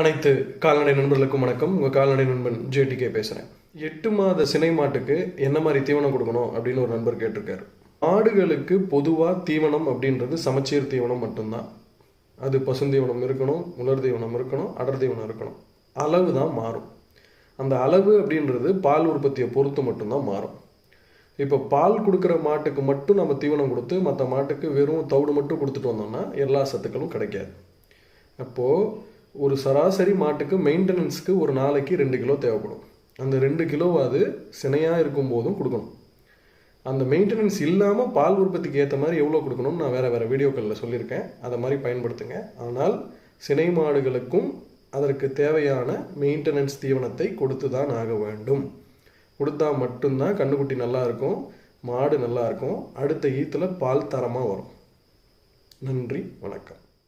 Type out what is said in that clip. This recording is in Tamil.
அனைத்து கால்நடை நண்பர்களுக்கும் வணக்கம். உங்கள் கால்நடை நண்பன் ஜேடிகே பேசுகிறேன் எட்டு மாத சினை மாட்டுக்கு என்ன மாதிரி தீவனம் கொடுக்கணும் அப்படின்னு ஒரு நண்பர் கேட்டிருக்காரு. ஆடுகளுக்கு பொதுவாக தீவனம் அப்படின்றது சமச்சீர் தீவனம் மட்டும்தான். அது பசுந்தீவனம் இருக்கணும் உலர் தீவனம் இருக்கணும் அடர் தீவனம் இருக்கணும். அளவு தான் மாறும். அந்த அளவு அப்படின்றது பால் உற்பத்தியை பொறுத்து மட்டும்தான் மாறும். இப்போ பால் கொடுக்குற மாட்டுக்கு மட்டும் நம்ம தீவனம் கொடுத்து மற்ற மாட்டுக்கு வெறும் தவிடு மட்டும் கொடுத்துட்டு வந்தோம்னா எல்லா சத்துக்களும் கிடைக்காது. அப்போது ஒரு சராசரி மாட்டுக்கு மெயின்டெனன்ஸ்க்கு ஒரு நாளைக்கு ரெண்டு கிலோ தேவைப்படும். அந்த ரெண்டு கிலோவாது சினையாக இருக்கும் போதும் கொடுக்கணும். அந்த மெயின்டெனன்ஸ் இல்லாமல் பால் உற்பத்திக்கு ஏற்ற மாதிரி எவ்வளோ கொடுக்கணும்னு நான் வேறு வேறு வீடியோக்களில் சொல்லியிருக்கேன். அதை மாதிரி பயன்படுத்துங்க. ஆனால் சினை மாடுகளுக்கும் அதற்கு தேவையான மெயின்டெனன்ஸ் தீவனத்தை கொடுத்து தான் ஆக வேண்டும். கொடுத்தா மட்டும்தான் கண்ணுக்குட்டி நல்லா இருக்கும் மாடு நல்லா இருக்கும் அடுத்த ஈத்தில் பால் தரமாக வரும். நன்றி வணக்கம்.